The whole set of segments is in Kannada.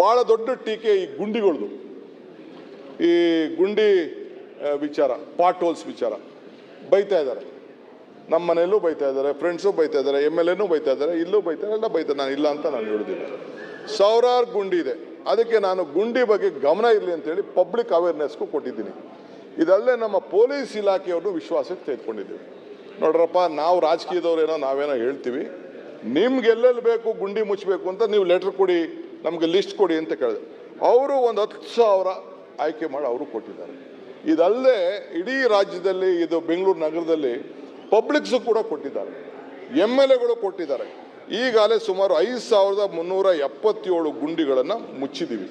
ಭಾಳ ದೊಡ್ಡ ಟೀಕೆ ಈ ಗುಂಡಿಗಳದು. ಈ ಗುಂಡಿ ವಿಚಾರ ಪಾಟ್ ಹೋಲ್ಸ್ ವಿಚಾರ. ಬೈತಾ ಇದ್ದಾರೆ. ನಮ್ಮ ಮನೆಯಲ್ಲೂ ಬೈತಾ ಇದ್ದಾರೆ ಫ್ರೆಂಡ್ಸು ಬೈತಾ ಇದ್ದಾರೆ ಎಂ ಎಲ್ ಎನೂ ಬೈತಾ ಇದ್ದಾರೆ, ಇಲ್ಲೂ ಬೈತಾರೆ ಎಲ್ಲ ಬೈತಾರೆ ನಾನು ಇಲ್ಲ ಅಂತ ನಾನು ಹೇಳುದಿಲ್ಲ. ಸಾವಿರಾರು ಗುಂಡಿ ಇದೆ. ಅದಕ್ಕೆ ನಾನು ಗುಂಡಿ ಬಗ್ಗೆ ಗಮನ ಇರಲಿ ಅಂತೇಳಿ ಪಬ್ಲಿಕ್ ಅವೇರ್ನೆಸ್ಗೂ ಕೊಟ್ಟಿದ್ದೀನಿ. ಇದಲ್ಲೇ ನಮ್ಮ ಪೊಲೀಸ್ ಇಲಾಖೆಯವ್ರನ್ನು ವಿಶ್ವಾಸಕ್ಕೆ ತೆಗೆದುಕೊಂಡಿದ್ದೀವಿ. ನೋಡ್ರಪ್ಪ, ನಾವು ರಾಜಕೀಯದವ್ರೇನೋ ನಾವೇನೋ ಹೇಳ್ತೀವಿ. ನಿಮ್ಗೆ ಎಲ್ಲೆಲ್ಲಿ ಬೇಕು ಗುಂಡಿ ಮುಚ್ಚಬೇಕು ಅಂತ ನೀವು ಲೆಟ್ರ್ ಕೊಡಿ. ನಮಗೆ ಲಿಸ್ಟ್ ಕೊಡಿ ಅಂತ ಕೇಳಿದೆ. ಅವರು ಒಂದು ಹತ್ತು ಸಾವಿರ ಆಯ್ಕೆ ಮಾಡಿ ಅವರು ಕೊಟ್ಟಿದ್ದಾರೆ. ಇದಲ್ಲದೆ ಇಡೀ ರಾಜ್ಯದಲ್ಲಿ, ಇದು ಬೆಂಗಳೂರು ನಗರದಲ್ಲಿ ಪಬ್ಲಿಕ್ಸು ಕೂಡ ಕೊಟ್ಟಿದ್ದಾರೆ. ಎಂ ಎಲ್ ಎಗಳು ಕೊಟ್ಟಿದ್ದಾರೆ. ಈಗಾಗಲೇ ಸುಮಾರು ಐದು ಸಾವಿರದ ಮುನ್ನೂರ ಎಪ್ಪತ್ತೇಳು ಗುಂಡಿಗಳನ್ನು ಮುಚ್ಚಿದ್ದೀವಿ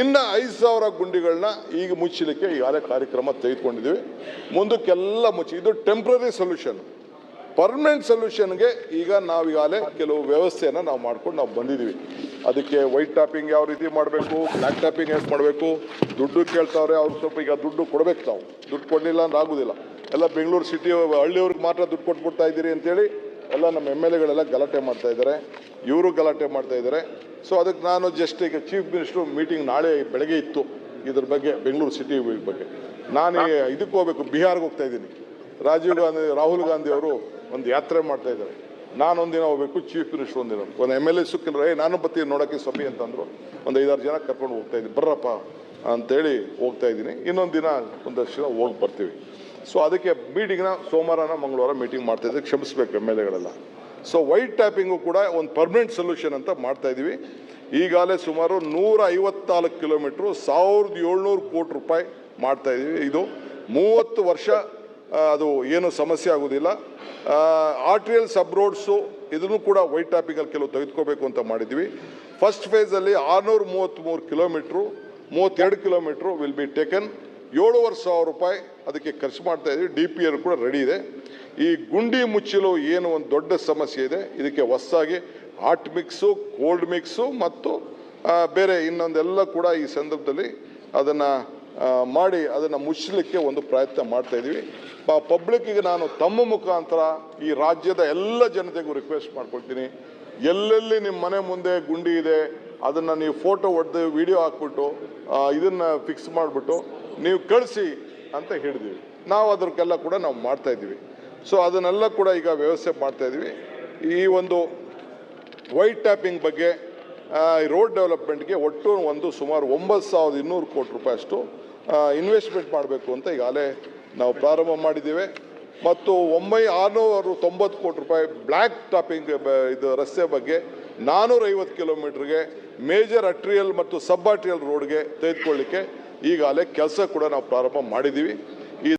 ಇನ್ನು ಐದು ಸಾವಿರ ಗುಂಡಿಗಳನ್ನ ಈಗ ಮುಚ್ಚಲಿಕ್ಕೆ ಈಗಾಗಲೇ ಕಾರ್ಯಕ್ರಮ ತೆಗೆದುಕೊಂಡಿದ್ದೀವಿ ಮುಂದಕ್ಕೆಲ್ಲ ಮುಚ್ಚಿ, ಇದು ಟೆಂಪ್ರರಿ ಸೊಲ್ಯೂಷನ್ ಪರ್ಮನೆಂಟ್ ಸೊಲ್ಯೂಷನ್ಗೆ ಈಗ ನಾವು ಈಗಾಗಲೇ ಕೆಲವು ವ್ಯವಸ್ಥೆಯನ್ನು ನಾವು ಮಾಡ್ಕೊಂಡು ನಾವು ಬಂದಿದ್ದೀವಿ ಅದಕ್ಕೆ ವೈಟ್ ಟಾಪಿಂಗ್ ಯಾವ ರೀತಿ ಮಾಡಬೇಕು ಬ್ಲ್ಯಾಕ್ ಟಾಪಿಂಗ್ ಹೇಗೆ ಮಾಡಬೇಕು, ದುಡ್ಡು ಕೇಳ್ತಾವ್ರೆ ಅವ್ರಿಗೆ ಸ್ವಲ್ಪ ಈಗ ದುಡ್ಡು ಕೊಡ್ಬೇಕು ತಾವು. ದುಡ್ಡು ಕೊಡಲಿಲ್ಲ ಅಂದ್ರೆ ಆಗೋದಿಲ್ಲ. ಎಲ್ಲ ಬೆಂಗಳೂರು ಸಿಟಿ ಹಳ್ಳಿಯವ್ರಿಗೆ ಮಾತ್ರ ದುಡ್ಡು ಕೊಟ್ಬಿಡ್ತಾ ಇದ್ದೀರಿ ಅಂತೇಳಿ ಎಲ್ಲ ನಮ್ಮ ಎಂ ಎಲ್ ಎಗಳೆಲ್ಲ ಗಲಾಟೆ ಮಾಡ್ತಾ ಇದ್ದಾರೆ. ಇವರು ಗಲಾಟೆ ಮಾಡ್ತಾ ಇದ್ದಾರೆ. ಸೊ ಅದಕ್ಕೆ ನಾನು ಜಸ್ಟ್ ಈಗ ಚೀಫ್ ಮಿನಿಸ್ಟ್ರು ಮೀಟಿಂಗ್ ನಾಳೆ ಬೆಳಗ್ಗೆ ಇತ್ತು. ಇದ್ರ ಬಗ್ಗೆ, ಬೆಂಗಳೂರು ಸಿಟಿ ಬಗ್ಗೆ. ನಾನು ಇದಕ್ಕೆ ಹೋಗ್ಬೇಕು, ಬಿಹಾರ್ಗೆ ಹೋಗ್ತಾ ಇದ್ದೀನಿ. ರಾಜೀವ್ ಗಾಂಧಿ, ರಾಹುಲ್ ಗಾಂಧಿ ಅವರು ಒಂದು ಯಾತ್ರೆ ಮಾಡ್ತಾ ಇದ್ದಾರೆ. ನಾನು ಒಂದಿನ ಹೋಗ್ಬೇಕು ಚೀಫ್ ಮಿನಿಸ್ಟರ್ ಒಂದಿನ. ಒಂದು ಎಂ ಎಲ್ ಎ ಸುಕ್ಕಿಲ್ಲ ಏ ನಾನು ಬರ್ತೀನಿ ನೋಡೋಕ್ಕೆ ಸಭೆ ಅಂತಂದ್ರು. ಒಂದು ಐದಾರು ಜನ ಕರ್ಕೊಂಡು ಹೋಗ್ತಾ ಇದ್ದೀನಿ ಬರ್ರಪ್ಪ ಅಂತೇಳಿ ಹೋಗ್ತಾ ಇದ್ದೀನಿ. ಇನ್ನೊಂದು ದಿನ ಒಂದಷ್ಟು ದಿನ ಹೋಗಿ ಬರ್ತೀವಿ. ಸೊ ಅದಕ್ಕೆ ಮೀಟಿಂಗ್ನ ಸೋಮವಾರನ ಮಂಗಳವಾರ ಮೀಟಿಂಗ್ ಮಾಡ್ತಾ ಇದ್ದೀವಿ ಕ್ಷಮಿಸ್ಬೇಕು ಎಂ ಎಲ್ ಎಗಳೆಲ್ಲ ಸೊ ವೈಟ್ ಟ್ಯಾಪಿಂಗು ಕೂಡ ಒಂದು ಪರ್ಮನೆಂಟ್ ಸೊಲ್ಯೂಷನ್ ಅಂತ ಮಾಡ್ತಾ ಇದ್ದೀವಿ. ಈಗಾಗಲೇ ಸುಮಾರು ನೂರ ಐವತ್ನಾಲ್ಕು ಕಿಲೋಮೀಟ್ರು ಸಾವಿರದ ಏಳ್ನೂರು ಕೋಟಿ ರೂಪಾಯಿ ಮಾಡ್ತಾ ಇದ್ದೀವಿ. ಇದು ಮೂವತ್ತು ವರ್ಷ ಅದು ಏನು ಸಮಸ್ಯೆ ಆಗೋದಿಲ್ಲ. ಆರ್ಟ್ರಿಯಲ್ ಸಬ್ ರೋಡ್ಸು ಇದನ್ನು ಕೂಡ ವೈಟ್ ಟಾಪಿಕಲ್ಲಿ ಕೆಲವು ತೆಗೆದುಕೋಬೇಕು ಅಂತ ಮಾಡಿದ್ವಿ. ಫಸ್ಟ್ ಫೇಸಲ್ಲಿ ಆರುನೂರ ಮೂವತ್ತ್ಮೂರು ಕಿಲೋಮೀಟ್ರು, ಮೂವತ್ತೆರಡು ಕಿಲೋಮೀಟ್ರು ವಿಲ್ ಬಿ ಟೇಕನ್ ಏಳುವರೆ ಸಾವಿರ ರೂಪಾಯಿ ಅದಕ್ಕೆ ಖರ್ಚು ಮಾಡ್ತಾ ಇದ್ವಿ. ಡಿ ಪಿ ಆರ್ ಕೂಡ ರೆಡಿ ಇದೆ. ಈ ಗುಂಡಿ ಮುಚ್ಚಲು ಏನು ಒಂದು ದೊಡ್ಡ ಸಮಸ್ಯೆ ಇದೆ. ಇದಕ್ಕೆ ಹೊಸ್ದಾಗಿ ಹಾಟ್ ಮಿಕ್ಸು ಕೋಲ್ಡ್ ಮಿಕ್ಸು ಮತ್ತು ಬೇರೆ ಇನ್ನೊಂದೆಲ್ಲ ಕೂಡ ಈ ಸಂದರ್ಭದಲ್ಲಿ ಅದನ್ನು ಮಾಡಿ ಅದನ್ನು ಮುಚ್ಚಲಿಕ್ಕೆ ಒಂದು ಪ್ರಯತ್ನ ಮಾಡ್ತಾ ಇದ್ದೀವಿ ಪಬ್ಲಿಕ್ಕಿಗೆ ನಾನು ತಮ್ಮ ಮುಖಾಂತರ ಈ ರಾಜ್ಯದ ಎಲ್ಲ ಜನತೆಗೂ ರಿಕ್ವೆಸ್ಟ್ ಮಾಡ್ಕೊಳ್ತೀನಿ. ಎಲ್ಲೆಲ್ಲಿ ನಿಮ್ಮ ಮನೆ ಮುಂದೆ ಗುಂಡಿ ಇದೆ, ಅದನ್ನು ನೀವು ಫೋಟೋ ಹೊಡೆದು ವಿಡಿಯೋ ಹಾಕ್ಬಿಟ್ಟು ಇದನ್ನು ಫಿಕ್ಸ್ ಮಾಡಿಬಿಟ್ಟು ನೀವು ಕಳಿಸಿ ಅಂತ ಹೇಳಿದ್ದೀವಿ ನಾವು ಅದಕ್ಕೆಲ್ಲ ಕೂಡ ನಾವು ಮಾಡ್ತಾ ಇದ್ದೀವಿ ಸೊ ಅದನ್ನೆಲ್ಲ ಕೂಡ ಈಗ ವ್ಯವಸ್ಥೆ ಮಾಡ್ತಾ ಇದ್ದೀವಿ ಈ ಒಂದು ವೈಟ್ ಟ್ಯಾಪಿಂಗ್ ಬಗ್ಗೆ ರೋಡ್ ಡೆವಲಪ್ಮೆಂಟ್ಗೆ ಒಟ್ಟು ಒಂದು ಸುಮಾರು ಒಂಬತ್ತು ಸಾವಿರದ ಇನ್ನೂರು ಕೋಟಿ ರೂಪಾಯಿ ಅಷ್ಟು ಇನ್ವೆಸ್ಟ್ಮೆಂಟ್ ಮಾಡಬೇಕು ಅಂತ ಈಗಾಗಲೇ ನಾವು ಪ್ರಾರಂಭ ಮಾಡಿದ್ದೇವೆ. ಮತ್ತು ಒಂಬೈ ಆರುನೂರು ತೊಂಬತ್ತು ಕೋಟಿ ರೂಪಾಯಿ ಬ್ಲ್ಯಾಕ್ ಟಾಪಿಂಗ್ ಇದು ರಸ್ತೆ ಬಗ್ಗೆ ನಾನ್ನೂರೈವತ್ತು ಕಿಲೋಮೀಟ್ರಿಗೆ ಮೇಜರ್ ಅಟ್ರಿಯಲ್ ಮತ್ತು ಸಬ್ ಅಟ್ರಿಯಲ್ ರೋಡ್ಗೆ ತೆಗೆದುಕೊಳ್ಳಿಕ್ಕೆ ಈಗಾಗಲೇ ಕೆಲಸ ಕೂಡ ನಾವು ಪ್ರಾರಂಭ ಮಾಡಿದ್ದೀವಿ.